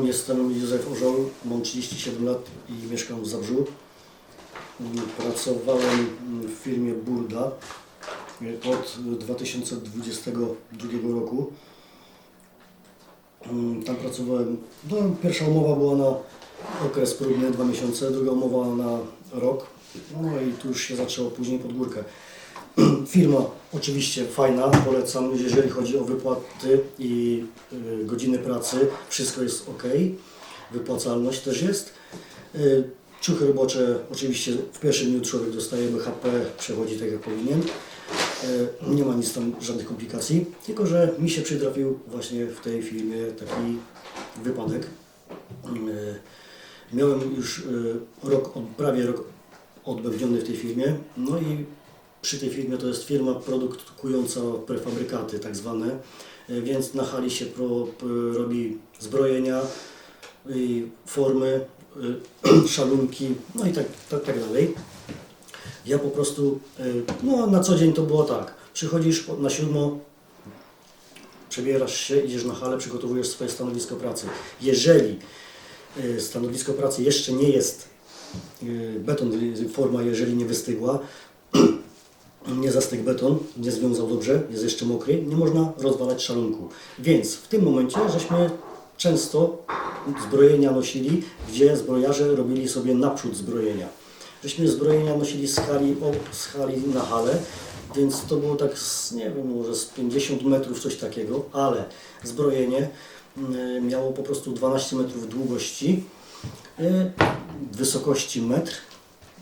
Zapraszam, jestem Józef Orzeł, mam 37 lat i mieszkam w Zabrzu. Pracowałem w firmie Burda od 2022 roku. Tam pracowałem, no, pierwsza umowa była na okres próbny, dwa miesiące, druga umowa na rok, no i tu już się zaczęło później pod górkę. Firma oczywiście fajna, polecam, jeżeli chodzi o wypłaty i y, godziny pracy, wszystko jest ok, wypłacalność też jest. Y, ciuchy robocze oczywiście w pierwszym dniu człowiek dostaje BHP, przechodzi tak jak powinien. Y, nie ma nic tam, żadnych komplikacji, tylko że mi się przytrafił właśnie w tej firmie taki wypadek. Miałem już rok, prawie rok odbębniony w tej firmie, no i przy tej firmie to jest firma produkująca prefabrykaty tak zwane, y, więc na hali się pro, robi zbrojenia, formy, y, szalunki, no i tak, tak, tak dalej. Ja po prostu, y, no na co dzień to było tak, przychodzisz na siódmo, przebierasz się, idziesz na halę, przygotowujesz swoje stanowisko pracy. Jeżeli stanowisko pracy jeszcze nie jest beton, forma jeżeli nie wystygła, nie zastygł beton, nie związał dobrze, jest jeszcze mokry, nie można rozwalać szalunku. Więc w tym momencie żeśmy często zbrojenia nosili, gdzie zbrojarze robili sobie naprzód zbrojenia. Żeśmy zbrojenia nosili z hali, o, z hali na halę, więc to było tak, z, nie wiem, może z 50 metrów, coś takiego, ale zbrojenie y, miało po prostu 12 metrów długości, y, wysokości metr,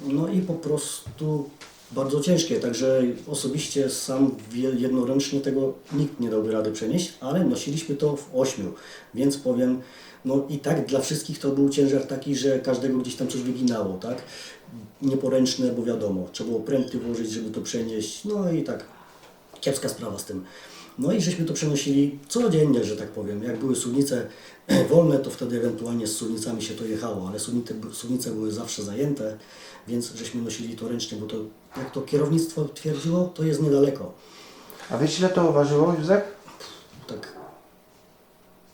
no i po prostu bardzo ciężkie, także osobiście sam jednoręcznie tego nikt nie dałby rady przenieść, ale nosiliśmy to w ośmiu, więc powiem, no i tak dla wszystkich to był ciężar taki, że każdego gdzieś tam coś wyginało, tak? Nieporęczne, bo wiadomo, trzeba było pręty włożyć, żeby to przenieść, no i tak kiepska sprawa z tym. No i żeśmy to przenosili codziennie, że tak powiem. Jak były suwnice wolne, to wtedy ewentualnie z suwnicami się to jechało, ale suwnice były zawsze zajęte, więc żeśmy nosili to ręcznie, bo to, jak to kierownictwo twierdziło, to jest niedaleko. A wiesz ile to ważyło, Józef? Tak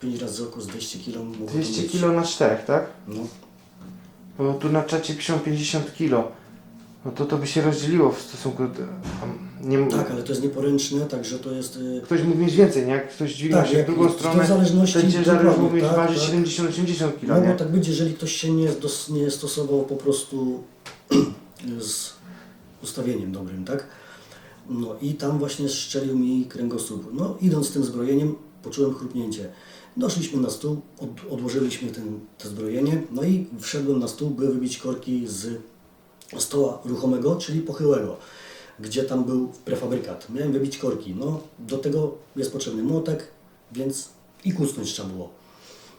5 razy około z 200 kg mogło to 200 mieć. kilo na czterech, tak? No, Bo tu na czacie piszą 50 kilo. No to to by się rozdzieliło w stosunku do... Nie, tak, ale to jest nieporęczne, także to jest... y, Ktoś mógł mieć więcej, nie? Jak ktoś dźwignął Tak, się w jak- drugą to w stronę, zależności- ten ciężar już mógł dokładnie, mieć tak, ważyć tak. 70-80 kilo, Mogło nie? tak być, jeżeli ktoś się nie, dos, nie stosował po prostu z ustawieniem dobrym, tak? No i tam właśnie strzelił mi kręgosłup. No idąc tym zbrojeniem, poczułem chrupnięcie. Doszliśmy na stół, od, odłożyliśmy ten, to zbrojenie, no i wszedłem na stół, by wybić korki z stoła ruchomego, czyli pochyłego, gdzie tam był prefabrykat. Miałem wybić korki. No do tego jest potrzebny młotek, więc i kucnąć trzeba było.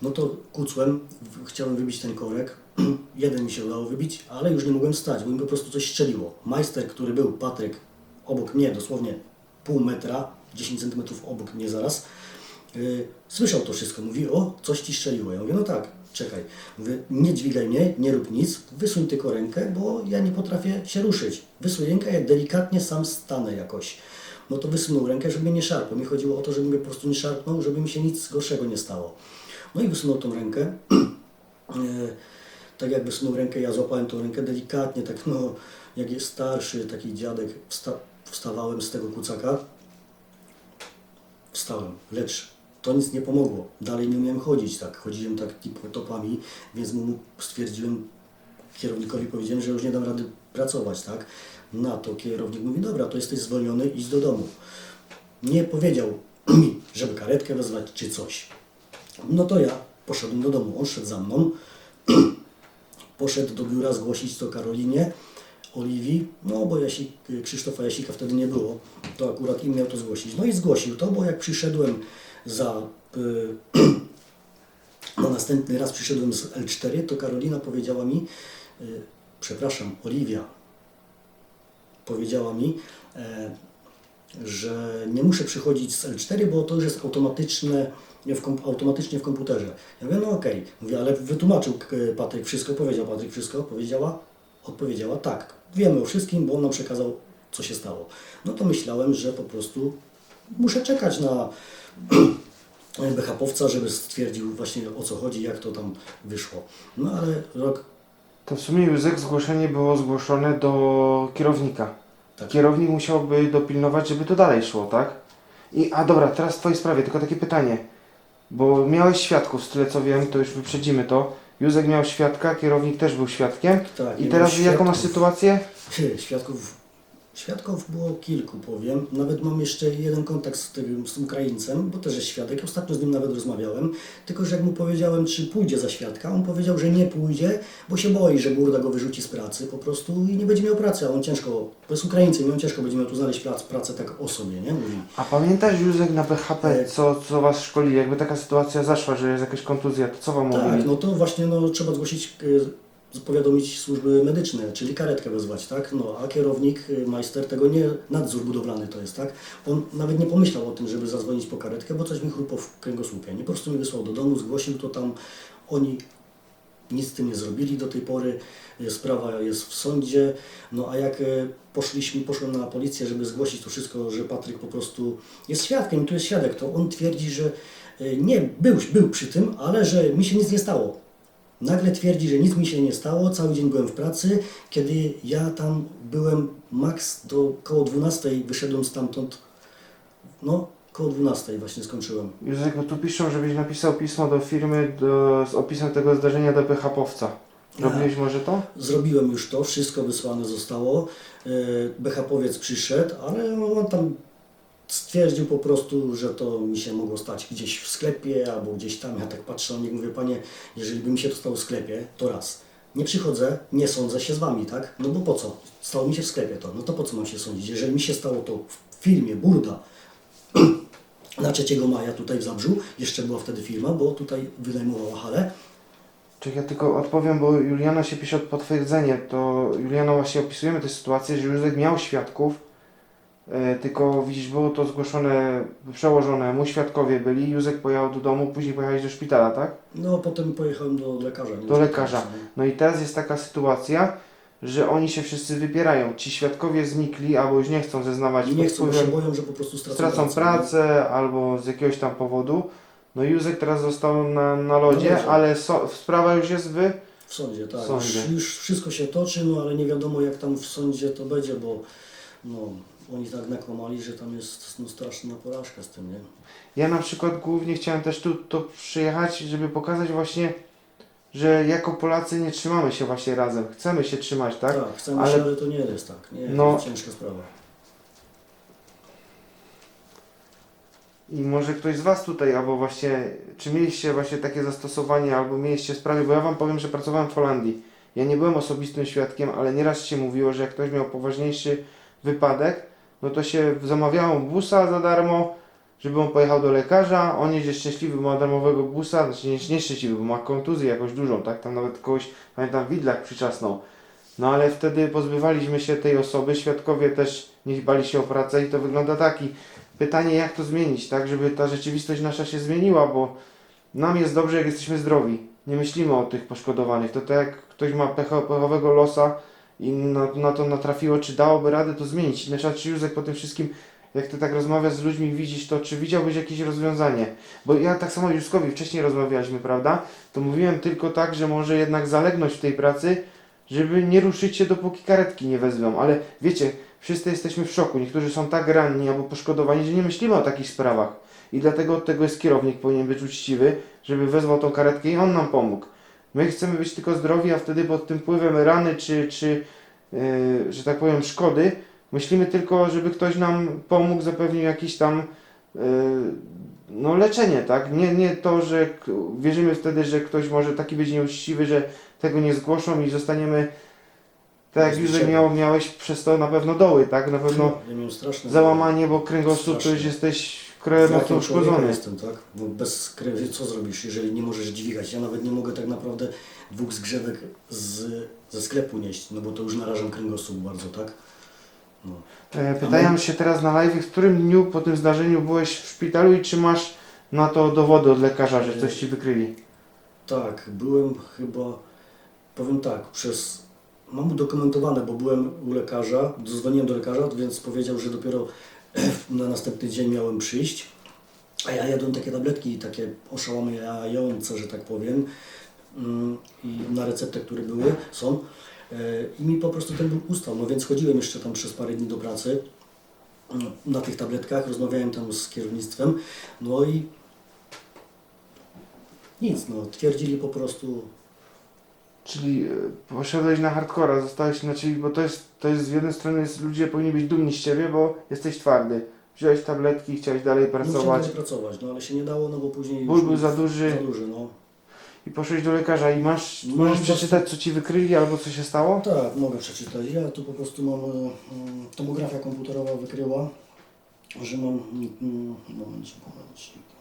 No to kucłem, chciałem wybić ten korek. Jeden mi się udało wybić, ale już nie mogłem stać, bo mi po prostu coś strzeliło. Majster, który był, Patryk, obok mnie, dosłownie pół metra, 10 centymetrów obok mnie zaraz, yy, słyszał to wszystko. Mówi, o, coś ci strzeliło. Ja mówię, no tak, czekaj. Mówię, nie dźwigaj mnie, nie rób nic, wysuń tylko rękę, bo ja nie potrafię się ruszyć. Wysuń rękę, ja delikatnie sam stanę jakoś. No to wysunął rękę, żeby mnie nie szarpał. Mi chodziło o to, żeby mnie po prostu nie szarpnął, żeby mi się nic gorszego nie stało. No i wysunął tą rękę. Tak jak wysunął rękę, ja złapałem tą rękę delikatnie, tak no, jak jest starszy taki dziadek, wsta wstawałem z tego kucaka. Wstałem, lecz to nic nie pomogło. Dalej nie umiałem chodzić, tak. Chodziłem tak topami, więc mu stwierdziłem, kierownikowi powiedziałem, że już nie dam rady pracować, tak. Na to kierownik mówi, dobra, to jesteś zwolniony, idź do domu. Nie powiedział mi, żeby karetkę wezwać czy coś. No to ja poszedłem do domu. On szedł za mną. Poszedł do biura zgłosić to Karolinie, Oliwii, no bo Jasik, Krzysztofa Jasika wtedy nie było, to akurat im miał to zgłosić. No i zgłosił to, bo jak przyszedłem za... Y, no następny raz przyszedłem z L4, to Karolina powiedziała mi, y, przepraszam, Oliwia powiedziała mi, e, że nie muszę przychodzić z L4, bo to już jest automatyczne, w automatycznie w komputerze. Ja mówię, no okej. Mówię, ale wytłumaczył Patryk wszystko, powiedział Patryk wszystko, powiedziała, odpowiedziała tak. Wiemy o wszystkim, bo on nam przekazał, co się stało. No to myślałem, że po prostu muszę czekać na BHP-owca, żeby stwierdził właśnie o co chodzi, jak to tam wyszło. No ale rok To w sumie Józek zgłoszenie było zgłoszone do kierownika. Tak. Kierownik musiałby dopilnować, żeby to dalej szło, tak? I, a dobra, teraz w Twojej sprawie, tylko takie pytanie. Bo miałeś świadków, z tyle co wiem, to już wyprzedzimy to. Józek miał świadka, kierownik też był świadkiem. tak I nie teraz jaką masz świadków. sytuację? Świadków, świadków było kilku, powiem. Nawet mam jeszcze jeden kontakt z tym, z Ukraińcem, bo też jest świadek. Ostatnio z nim nawet rozmawiałem. Tylko, że jak mu powiedziałem, czy pójdzie za świadka, on powiedział, że nie pójdzie, bo się boi, że Burda go wyrzuci z pracy po prostu i nie będzie miał pracy, a on ciężko, to jest Ukraińcem i on ciężko będzie miał tu znaleźć prac, pracę tak o sobie, nie? Mówi. A pamiętasz Józek na BHP, E. co, co Was szkolili? Jakby taka sytuacja zaszła, że jest jakaś kontuzja, to co Wam Tak, mówili? no to właśnie no, trzeba zgłosić, e, powiadomić służby medyczne, czyli karetkę wezwać, tak? No, a kierownik, e, majster tego nie, nadzór budowlany to jest, tak? On nawet nie pomyślał o tym, żeby zadzwonić po karetkę, bo coś mi chrupło w kręgosłupie. Nie po prostu mnie wysłał do domu, zgłosił to tam, oni nic z tym nie zrobili do tej pory, e, sprawa jest w sądzie, no a jak e, poszliśmy, poszłem na policję, żeby zgłosić to wszystko, że Patryk po prostu jest świadkiem, tu jest świadek, to on twierdzi, że nie, był, był przy tym, ale że mi się nic nie stało. Nagle twierdzi, że nic mi się nie stało, cały dzień byłem w pracy, kiedy ja tam byłem max do koło 12, wyszedłem stamtąd, no koło 12 właśnie skończyłem. Józek, bo tu piszą, żebyś napisał pismo do firmy do, z opisem tego zdarzenia do BHP-owca. Robiłeś może to? Zrobiłem już to, wszystko wysłane zostało. E, BHP-owiec przyszedł, ale on tam stwierdził po prostu, że to mi się mogło stać gdzieś w sklepie albo gdzieś tam. Ja tak patrzę na niego, mówię, panie, jeżeli by mi się to stało w sklepie, to raz. Nie przychodzę, nie sądzę się z wami, tak? No bo po co? Stało mi się w sklepie to, no to po co mam się sądzić? Jeżeli mi się stało to w firmie Burda na 3 maja tutaj w Zabrzu, jeszcze była wtedy firma, bo tutaj wynajmowała halę, Czekaj, ja tylko odpowiem, bo Juliana się pisze od potwierdzenie. To Juliana właśnie opisujemy tę sytuację, że Józek miał świadków, tylko widzisz, było to zgłoszone, przełożone, mu świadkowie byli, Józek pojechał do domu, później pojechałeś do szpitala, tak? No, potem pojechałem do lekarza. Do lekarza. No i teraz jest taka sytuacja, że oni się wszyscy wypierają. Ci świadkowie znikli, albo już nie chcą zeznawać Nie chcą, bo wpływem- się boją, że po prostu stracą, stracą pracę albo z jakiegoś tam powodu. No Józek teraz został na, na lodzie, lodzie. ale so, sprawa już jest wy. W sądzie, tak. W sądzie. Już, już wszystko się toczy, no ale nie wiadomo jak tam w sądzie to będzie, bo no, oni tak nakłamali, że tam jest no, straszna porażka z tym, nie? Ja na przykład głównie chciałem też tu to przyjechać, żeby pokazać właśnie, że jako Polacy nie trzymamy się właśnie razem. Chcemy się trzymać, tak? chcemy Ale- się, ale to nie jest tak. Nie, No. to jest ciężka sprawa. I może ktoś z Was tutaj, albo właśnie, czy mieliście właśnie takie zastosowanie, albo mieliście sprawy, bo ja Wam powiem, że pracowałem w Holandii. Ja nie byłem osobistym świadkiem, ale nieraz się mówiło, że jak ktoś miał poważniejszy wypadek, no to się zamawiało busa za darmo, żeby on pojechał do lekarza, on jedzie szczęśliwy, ma darmowego busa, znaczy nie, szczęśliwy, bo ma kontuzję jakąś dużą, tak? Tam nawet kogoś, pamiętam, widlak przyczasnął. No ale wtedy pozbywaliśmy się tej osoby, świadkowie też nie bali się o pracę i to wygląda taki. Pytanie, jak to zmienić, tak, żeby ta rzeczywistość nasza się zmieniła, bo nam jest dobrze, jak jesteśmy zdrowi. Nie myślimy o tych poszkodowanych. To tak jak ktoś ma pecho, pechowego losa i na, na to natrafiło, czy dałoby radę to zmienić. Na przykład, czy Józek po tym wszystkim, jak ty tak rozmawiasz z ludźmi, widzisz to, czy widziałbyś jakieś rozwiązanie? Bo ja tak samo Józkowi wcześniej rozmawialiśmy, prawda? To mówiłem tylko tak, że może jednak zalegnąć w tej pracy, żeby nie ruszyć się, dopóki karetki nie wezmą. Ale wiecie, wszyscy jesteśmy w szoku. Niektórzy są tak ranni albo poszkodowani, że nie myślimy o takich sprawach. I dlatego od tego jest kierownik, powinien być uczciwy, żeby wezwał tą karetkę i on nam pomógł. My chcemy być tylko zdrowi, a wtedy pod tym wpływem rany czy, czy yy, że tak powiem, szkody, myślimy tylko, żeby ktoś nam pomógł, zapewnił jakieś tam yy, no, leczenie, tak? Nie, nie to, że wierzymy wtedy, że ktoś może taki być nieuczciwy, że tego nie zgłoszą i zostaniemy tak jak Józef miał, miałeś przez to na pewno doły, tak? Na pewno załamanie, bo kręgosłup to już jesteś kraju mocno uszkodzony. jestem, tak? Bo bez krewy co zrobisz, jeżeli nie możesz dźwigać? Ja nawet nie mogę tak naprawdę dwóch zgrzewek z, ze sklepu nieść, no bo to już narażam kręgosłup bardzo, tak? No. E, Pytają się teraz na live, w którym dniu po tym zdarzeniu byłeś w szpitalu i czy masz na to dowody od lekarza, że coś ci wykryli? Tak, byłem chyba, powiem tak, przez, mam udokumentowane, bo byłem u lekarza, dzwoniłem do lekarza, więc powiedział, że dopiero na następny dzień miałem przyjść. A ja jadłem takie tabletki, takie oszałamiające, że tak powiem, mm, i na receptę, które były, są. e, I mi po prostu ten ból ustał, no więc chodziłem jeszcze tam przez parę dni do pracy mm, na tych tabletkach, rozmawiałem tam z kierownictwem, no i nic, no twierdzili po prostu, Czyli e, poszedłeś na hardcora, zostałeś, znaczy, bo to jest, to jest z jednej strony jest, ludzie powinni być dumni z ciebie, bo jesteś twardy. Wziąłeś tabletki, chciałeś dalej pracować, dalej pracować, no ale się nie dało, no bo później ból już był za duży za duży, no. i poszłeś do lekarza i masz, No, możesz właśnie- przeczytać co ci wykryli albo co się stało? Tak, mogę przeczytać. Ja tu po prostu mam, e, mm, tomografia komputerowa wykryła, że mam, mm, momencik, momencik.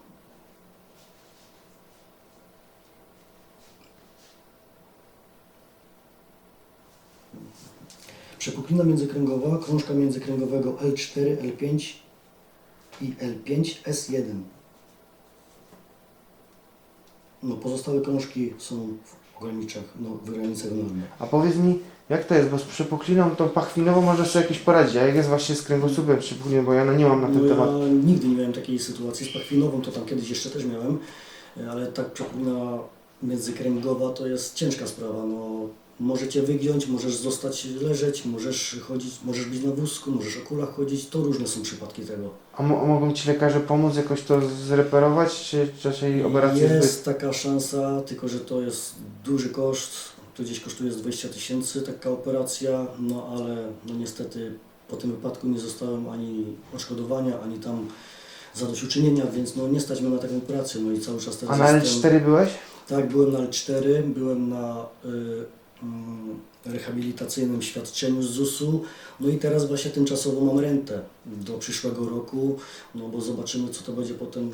Przepuklina międzykręgowa, krążka międzykręgowego L4, L5 i L5, S1. No, pozostałe krążki są w granicach, no, w granicach normy. A powiedz mi, jak to jest, bo z przepukliną tą pachwinową możesz sobie jakieś poradzić, a jak jest właśnie z kręgosłupem przepukliną, bo ja no nie mam na ten No temat. ja nigdy nie miałem takiej sytuacji. Z pachwinową to tam kiedyś jeszcze też miałem, e, ale tak przepuklina międzykręgowa to jest ciężka sprawa. No, może cię wygiąć, możesz zostać leżeć, możesz chodzić, możesz być na wózku, możesz o kulach chodzić. To różne są przypadki tego. A, mo- a mogą ci lekarze pomóc jakoś to zreperować, czy raczej operacja jest zbyt... Jest taka szansa, tylko że to jest duży koszt. To gdzieś kosztuje z 20 tysięcy taka operacja, no ale no niestety po tym wypadku nie zostałem ani odszkodowania, ani tam zadośćuczynienia, więc no nie stać mnie na taką operację, no i cały czas teraz A na jestem... L4 byłeś? Tak, byłem na L4, byłem na y, rehabilitacyjnym świadczeniu z ZUS-u, no i teraz właśnie tymczasowo mam rentę do przyszłego roku, no bo zobaczymy co to będzie potem,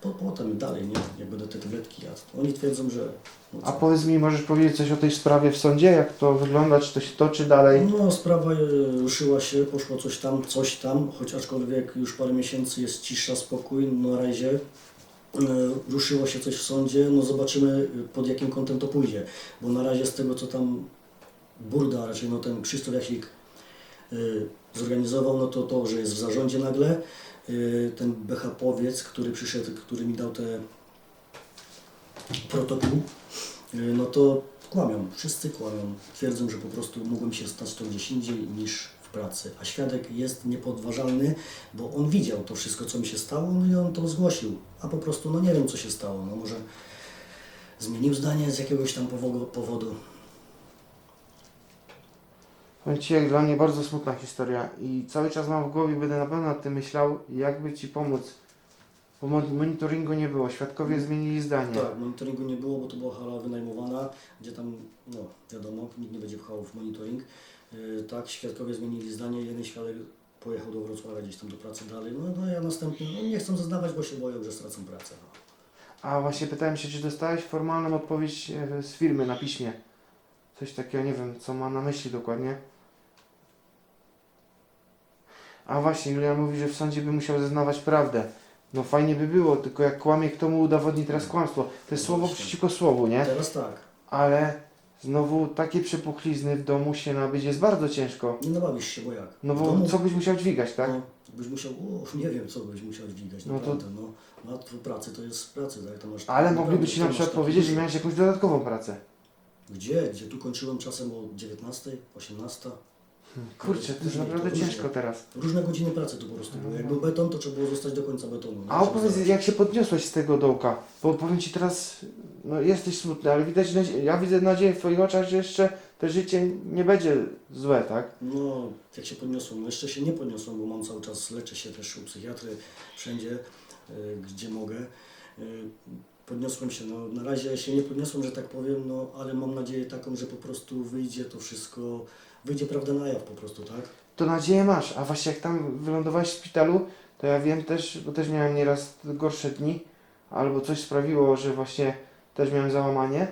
po, potem dalej, nie? Jak będę te tabletki jadł. Oni twierdzą, że... No, A co? powiedz mi, możesz powiedzieć coś o tej sprawie w sądzie? Jak to wygląda? Czy to się toczy dalej? No, sprawa y, ruszyła się, poszło coś tam, coś tam, choć aczkolwiek już parę miesięcy jest cisza, spokój, no na razie ruszyło się coś w sądzie, no zobaczymy y, pod jakim kątem to pójdzie, bo na razie z tego co tam Burda, raczej no ten Krzysztof Jasik y, zorganizował, no to to, że jest w zarządzie nagle, ten BH-powiec, który przyszedł, który mi dał te protokół, no to kłamią, wszyscy kłamią. Twierdzą, że po prostu mogłem się stać to gdzieś indziej niż w pracy. A świadek jest niepodważalny, bo on widział to wszystko, co mi się stało, no i on to zgłosił. A po prostu, no nie wiem, co się stało. No może zmienił zdanie z jakiegoś tam powodu. Powiem Ci, jak dla mnie bardzo smutna historia i cały czas mam w głowie, będę na pewno nad tym myślał, jakby Ci pomóc. Bo mon- monitoringu nie było, świadkowie zmienili zdanie. Tak, monitoringu nie było, bo to była hala wynajmowana, gdzie tam, no wiadomo, nikt nie będzie pchał w monitoring. Yy, tak, świadkowie zmienili zdanie, jeden świadek pojechał do Wrocławia gdzieś tam do pracy dalej, no, no ja następnie, no nie chcą zeznawać, bo się boją, że stracą pracę. No. A właśnie pytałem się, czy dostałeś formalną odpowiedź e, z firmy na piśmie? Coś takiego, nie wiem, co ma na myśli dokładnie. A właśnie, Julian mówi, że w sądzie by musiał zeznawać prawdę. No fajnie by było, tylko jak kłamie, kto mu udowodni teraz kłamstwo? To jest słowo przeciwko słowu, nie? Teraz tak, Ale znowu takie przepuchlizny w domu się nabyć jest bardzo ciężko. nie nabawisz się, bo jak? No W bo domu, co byś musiał dźwigać, tak? no, byś musiał, o, nie wiem co byś musiał dźwigać, No to- naprawdę, no. no. a w pracy to jest pracy, tak, to masz... Ale naprawdę, mogliby ci to na masz przykład taki powiedzieć, że miałeś jakąś dodatkową pracę. Gdzie? Gdzie tu kończyłem czasem o 19, 18? Kurczę, to jest Różnie, naprawdę różnie. ciężko teraz. Różne godziny pracy to po prostu były. Jak był beton, to trzeba było zostać do końca betonu. nie? A Żeby opowiedz, zdać. jak się podniosłeś z tego dołka? Bo powiem Ci teraz, no jesteś smutny, ale widać, nadzie- ja widzę nadzieję w Twoich oczach, że jeszcze to życie nie będzie złe, tak? No, jak się podniosłem, no jeszcze się nie podniosłem, bo mam cały czas, leczę się też u psychiatry, wszędzie, y, gdzie mogę. Y, podniosłem się, no na razie się nie podniosłem, że tak powiem, no ale mam nadzieję taką, że po prostu wyjdzie to wszystko, wyjdzie prawda na jaw po prostu, tak? To nadzieję masz, a właśnie jak tam wylądowałeś w szpitalu, to ja wiem też, bo też miałem nieraz gorsze dni, albo coś sprawiło, że właśnie też miałem załamanie,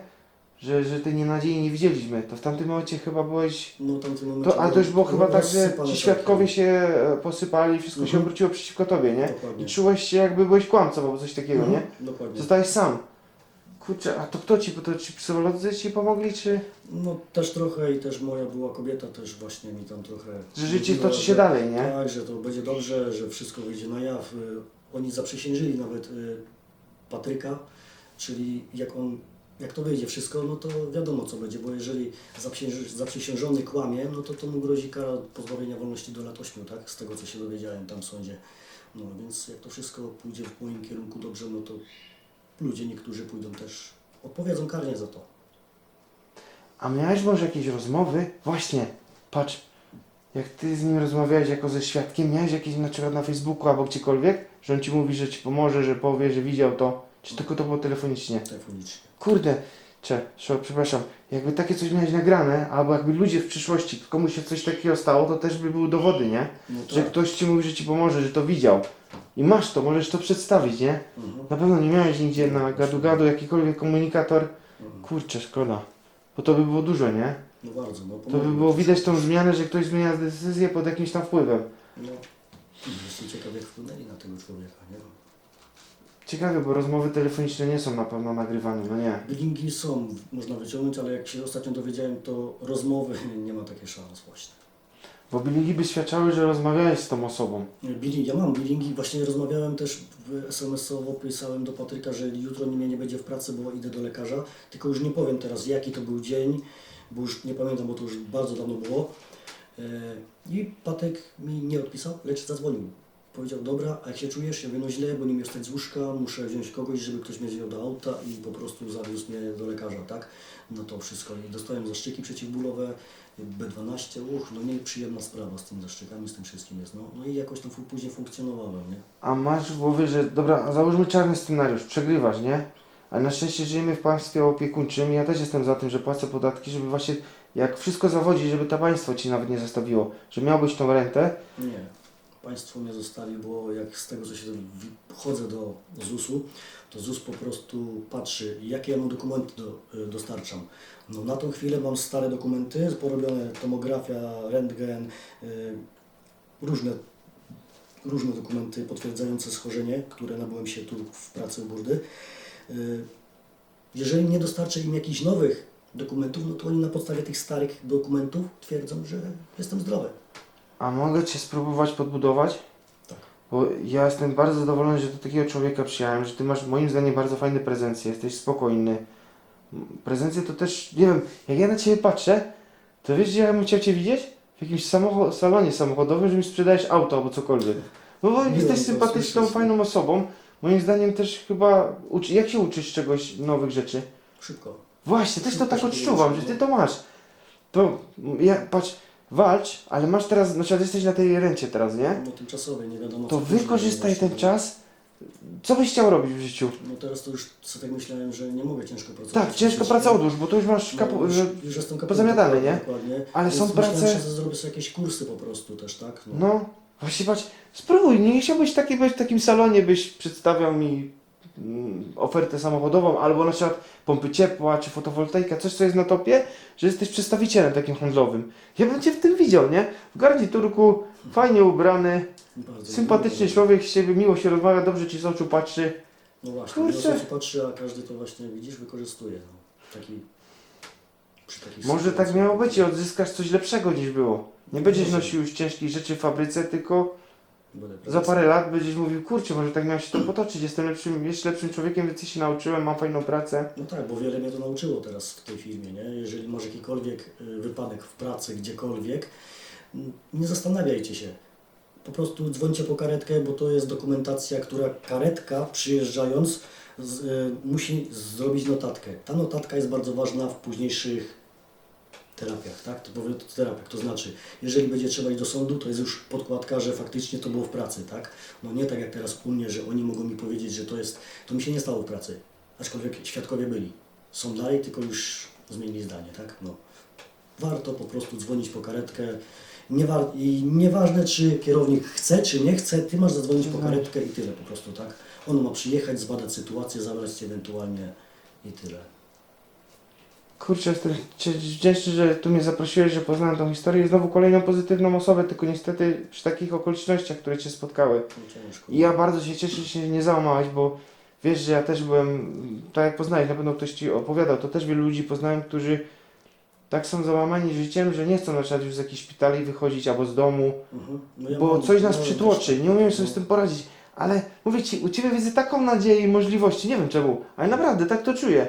że, że tej nadziei nie widzieliśmy. To w tamtym momencie chyba byłeś No tam w tym momencie To, ale to już było no, chyba tak, że rozsypane ci świadkowie się e, posypali, wszystko się Mhm. obróciło przeciwko tobie, nie? Dokładnie. I czułeś się jakby byłeś kłamcą albo coś takiego, Mhm, nie? Dokładnie. Zostałeś sam. Kurczę, a to kto ci, bo to ci psycholodzy ci pomogli, czy No też trochę i też moja była kobieta też właśnie mi tam trochę... że życie mówiła, toczy się że- dalej, nie? Tak, że to będzie dobrze, że wszystko wyjdzie na jaw. y, oni zaprzysiężyli nawet y, Patryka, czyli jak on, jak to wyjdzie wszystko, no to wiadomo co będzie, bo jeżeli zaprzysiężony kłamie, no to to mu grozi kara pozbawienia wolności do lat 8, tak? Z tego co się dowiedziałem tam w sądzie. No więc jak to wszystko pójdzie w moim kierunku dobrze, no to ludzie niektórzy pójdą też, odpowiedzą karnie za to. A miałeś może jakieś rozmowy? Właśnie, patrz, jak ty z nim rozmawiałeś jako ze świadkiem, miałeś jakieś na przykład na Facebooku albo gdziekolwiek, że on ci mówi, że ci pomoże, że powie, że widział to, czy tylko to było telefonicznie? Telefonicznie. Kurde, cze, przepraszam, jakby takie coś miałeś nagrane, albo jakby ludzie w przyszłości, komuś się coś takiego stało, to też by były dowody, nie? No Że tak. ktoś ci mówi, że ci pomoże, że to widział. I masz to, możesz to przedstawić, nie? Mhm. Na pewno nie miałeś nigdzie na gadu-gadu jakikolwiek komunikator. Mhm. Kurczę, szkoda. Bo to by było dużo, nie? No bardzo, no To by było widać tą zmianę, że ktoś zmienia decyzję pod jakimś tam wpływem. No, jestem ciekaw jak wpłynęli na tego człowieka, nie? Ciekawe, bo rozmowy telefoniczne nie są na pewno nagrywane, no nie. Bilingi są, można wyciągnąć, ale jak się ostatnio dowiedziałem, to rozmowy nie ma takiej szans właśnie. Bo bilingi by świadczały, że rozmawiałeś z tą osobą. Ja mam bilingi, właśnie rozmawiałem też SMS-owo, pisałem do Patryka, że jutro mnie nie będzie w pracy, bo idę do lekarza, tylko już nie powiem teraz jaki to był dzień, bo już nie pamiętam, bo to już bardzo dawno było. E, I Patek mi nie odpisał, lecz zadzwonił. Powiedział, dobra, a jak się czujesz? Ja mówię, no źle, bo nie umiem wstać z łóżka, muszę wziąć kogoś, żeby ktoś mnie wziął do auta i po prostu zawiózł mnie do lekarza, tak? No to wszystko. I dostałem zaszczyki przeciwbólowe, B12, uch, no nieprzyjemna sprawa z tymi zaszczykami, z tym wszystkim jest, no. No i jakoś tam później funkcjonowałem, nie? A masz w głowie, że dobra, załóżmy czarny scenariusz, przegrywasz, nie? Ale na szczęście żyjemy w państwie opiekuńczym i ja też jestem za tym, że płacę podatki, żeby właśnie jak wszystko zawodzi, żeby to państwo ci nawet nie zostawiło, że miałbyś tą rentę, Nie. Państwo mnie zostali, bo jak z tego, co się chodzę do ZUS-u, to ZUS po prostu patrzy, jakie ja dokumenty do, y, dostarczam. No, na tą chwilę mam stare dokumenty, porobione tomografia, rentgen, y, różne, różne dokumenty potwierdzające schorzenie, które nabyłem się tu w pracy u Burdy. Y, Jeżeli nie dostarczę im jakichś nowych dokumentów, no to oni na podstawie tych starych dokumentów twierdzą, że jestem zdrowy. A mogę cię spróbować podbudować? Tak. Bo ja jestem bardzo zadowolony, że do takiego człowieka przyjechałem, że ty masz moim zdaniem bardzo fajne prezencje, jesteś spokojny. Prezencje to też, nie wiem, jak ja na ciebie patrzę, to wiesz, gdzie ja bym chciał cię widzieć? W jakimś samocho- salonie samochodowym, że mi sprzedajesz auto albo cokolwiek. No bo Miło jesteś sympatyczną, fajną osobą. Moim zdaniem też chyba, uczy, jak się uczysz czegoś, nowych rzeczy? Szybko. Właśnie, też to tak odczuwam, że ty to masz. To, ja, patrz, walcz, ale masz teraz, znaczy jesteś na tej rencie teraz, nie? No tymczasowy, nie wiadomo To co później wykorzystaj właśnie. ten czas. Co byś chciał robić w życiu? No teraz to już sobie tak myślałem, że nie mogę ciężko pracować. Tak, ciężko Przecież- pracę odłóż, bo to już masz No, kapu, już, że, już jestem kapu- pozamiatane, nie? Dokładnie. Ale są myślałem, prace- że zrobię sobie jakieś kursy po prostu też, tak? no, właśnie patrz, spróbuj, nie chciałbyś taki, być w takim salonie, byś przedstawiał mi ofertę samochodową, albo na przykład pompy ciepła, czy fotowoltaika, coś co jest na topie, że jesteś przedstawicielem takim handlowym. Ja bym cię w tym widział, nie? W garniturku, fajnie ubrany, Bardzo sympatyczny człowiek z siebie, miło się rozmawia, dobrze ci z oczu patrzy. No właśnie, Kurczę. Kurczę. patrzy, a każdy to właśnie, widzisz, wykorzystuje. No. Taki, przy takich Może tak miało być i odzyskasz coś lepszego niż było. Nie będziesz nosił już ciężkich rzeczy w fabryce, tylko za parę lat będziesz mówił, kurczę, może tak miało się to potoczyć, jestem lepszym, jeszcze lepszym człowiekiem, więcej się nauczyłem, mam fajną pracę. No tak, bo wiele mnie to nauczyło teraz w tej firmie, nie? Jeżeli masz jakikolwiek y, wypadek w pracy, gdziekolwiek, m, nie zastanawiajcie się. Po prostu dzwońcie po karetkę, bo to jest dokumentacja, która karetka przyjeżdżając z, y, musi zrobić notatkę. Ta notatka jest bardzo ważna w późniejszych terapiach, tak? Typowych terapiach, to znaczy, jeżeli będzie trzeba iść do sądu, to jest już podkładka, że faktycznie to było w pracy, tak? No nie tak jak teraz u mnie, że oni mogą mi powiedzieć, że to jest, to mi się nie stało w pracy, aczkolwiek świadkowie byli. Są dalej, tylko już zmienili zdanie, tak? No. Warto po prostu dzwonić po karetkę. Nie war- I nieważne, czy kierownik chce, czy nie chce, ty masz zadzwonić po Mhm. karetkę i tyle po prostu, tak? On ma przyjechać, zbadać sytuację, zabrać cię ewentualnie i tyle. Kurczę, jestem ci wdzięczny, że tu mnie zaprosiłeś, że poznałem tą historię i znowu kolejną pozytywną osobę, tylko niestety przy takich okolicznościach, które Cię spotkały. No. I ja bardzo się cieszę, że się nie załamałeś, bo wiesz, że ja też byłem, tak jak poznałeś, na pewno ktoś Ci opowiadał, to też wielu ludzi poznałem, którzy tak są załamani życiem, że nie chcą na przykład już z jakichś szpitali wychodzić albo z domu, Mhm. No ja bo mam- coś nas miałem przytłoczy, nie umiemy sobie no. z tym poradzić. Ale mówię ci, u ciebie widzę taką nadzieję i możliwości, nie wiem czemu, ale naprawdę tak to czuję,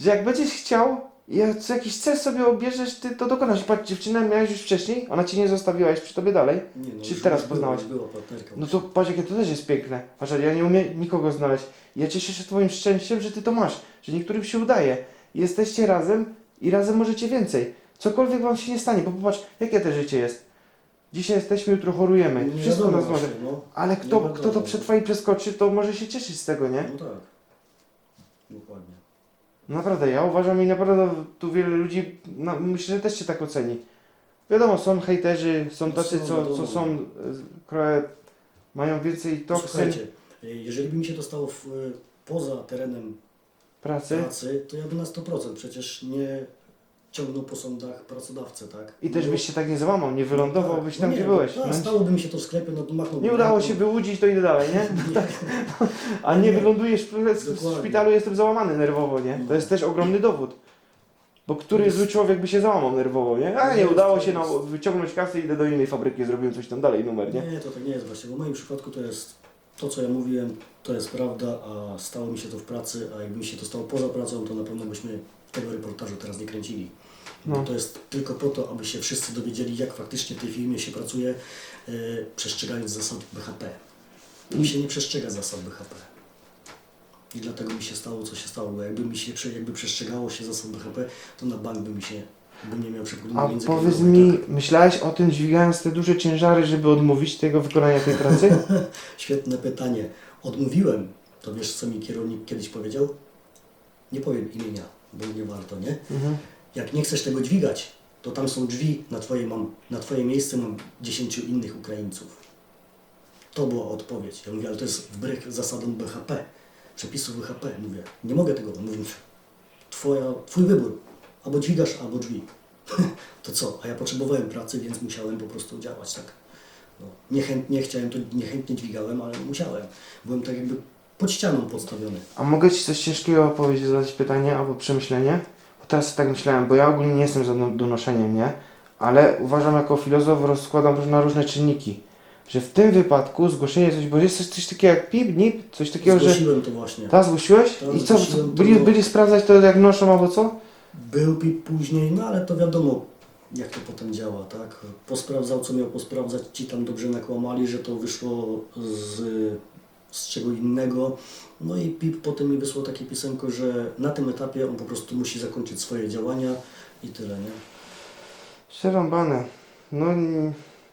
że jak będziesz chciał i jak co jakiś cel sobie obierzesz, ty to dokonasz. Patrz, dziewczynę miałeś już wcześniej, ona ci nie zostawiła, jest przy tobie dalej. Nie, no, Czy już teraz? Była partnerka. No to patrz, jakie to też jest piękne. Patrz, ja nie umiem nikogo znaleźć. Ja cieszę się twoim szczęściem, że ty to masz, że niektórym się udaje. Jesteście razem i razem możecie więcej. Cokolwiek wam się nie stanie, bo popatrz, jakie to życie jest. Dzisiaj jesteśmy, jutro chorujemy. Nie Wszystko nas może. no. Ale kto, kto to przetrwa i przeskoczy, to może się cieszyć z tego, nie? No tak. Dokładnie. Naprawdę, ja uważam i naprawdę tu wiele ludzi, no, myślę, że też się tak oceni. Wiadomo, są hejterzy, są No tacy, są, co, wiadomo. co są, e, które mają więcej toksyn Słuchajcie, jeżeli by mi się to stało w, poza terenem pracy. pracy, to ja bym na 100% przecież nie ciągnął po sądach pracodawcę, tak? I też No, byś się tak nie załamał, nie wylądowałbyś tak, tam, no gdzie nie, byłeś. Tak, No, stałoby mi się to w sklepie, no machnął nie udało się wyłudzić, to idę dalej, nie? Tak. A nie wylądujesz w, w Dokładnie. szpitalu, jestem załamany nerwowo, nie? To jest też ogromny dowód. Bo który zły człowiek by się załamał nerwowo, nie? A nie udało to się no, wyciągnąć kasy, idę do innej fabryki, zrobiłem coś tam dalej, numer, nie? Nie, to tak nie jest właśnie, bo w moim przypadku to jest to, co ja mówiłem, to jest prawda, a stało mi się to w pracy, a jakby mi się to stało poza pracą, to na pewno byśmy tego reportażu teraz nie kręcili. No. To jest tylko po to, aby się wszyscy dowiedzieli, jak faktycznie w tej firmie się pracuje, e, przestrzegając zasad BHP. Tam I- się nie przestrzega zasad BHP. I dlatego mi się stało, co się stało, bo jakby mi się jakby przestrzegało się zasad BHP, to na bank by mi się, bym nie miał przepływu A między powiedz mi, tak. myślałeś o tym dźwigając te duże ciężary, żeby odmówić tego wykonania tej pracy? Świetne pytanie. Odmówiłem. To wiesz, co mi kierownik kiedyś powiedział? Nie powiem imienia, bo nie warto, nie? Mhm. Jak nie chcesz tego dźwigać, to tam są drzwi, na twoje, mam, na twoje miejsce mam 10 innych Ukraińców. To była odpowiedź. Ja mówię, ale to jest wbrew zasadom BHP, przepisów BHP. Mówię, nie mogę tego mówić. Twoja, twój wybór. Albo dźwigasz, albo drzwi. to co? A ja potrzebowałem pracy, więc musiałem po prostu działać, tak? No, niechętnie chciałem, to niechętnie dźwigałem, ale musiałem. Byłem tak jakby pod ścianą podstawiony. A mogę Ci coś ciężkiego powiedzieć, zadać pytanie albo przemyślenie? Teraz tak myślałem, bo ja ogólnie nie jestem za do- donoszeniem, nie? Ale uważam jako filozof, rozkładam na różne czynniki. Że w tym wypadku zgłoszenie coś, bo jest coś, coś takiego jak PIP, NIP, coś takiego, że... Zgłosiłem to właśnie. Ta zgłosiłeś? Tak, I co, co to, byli, byli sprawdzać to jak noszą albo co? Był PIP później, no ale to wiadomo, jak to potem działa, tak? Posprawdzał, co miał posprawdzać, ci tam dobrze nakłamali, że to wyszło z, z czego innego. No i PIP potem mi wysłał takie pisemko, że na tym etapie on po prostu musi zakończyć swoje działania i tyle, nie? Przerąbane. No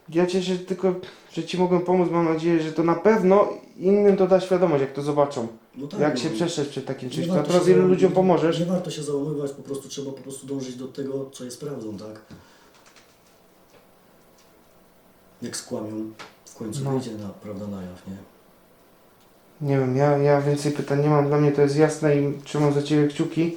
ja cieszę się tylko, że Ci mogłem pomóc. Mam nadzieję, że to na pewno innym to da świadomość, jak to zobaczą. No tak, jak no, się przestrzec przed takim czymś. warto Naprawdę się ludziom pomożesz. Nie warto się załamywać, po prostu trzeba po prostu dążyć do tego, co jest prawdą, tak? Jak skłamią, w końcu No. wyjdzie na prawda na jaw, nie? Nie wiem, ja, ja więcej pytań nie mam. Dla mnie to jest jasne i trzymam za Ciebie kciuki.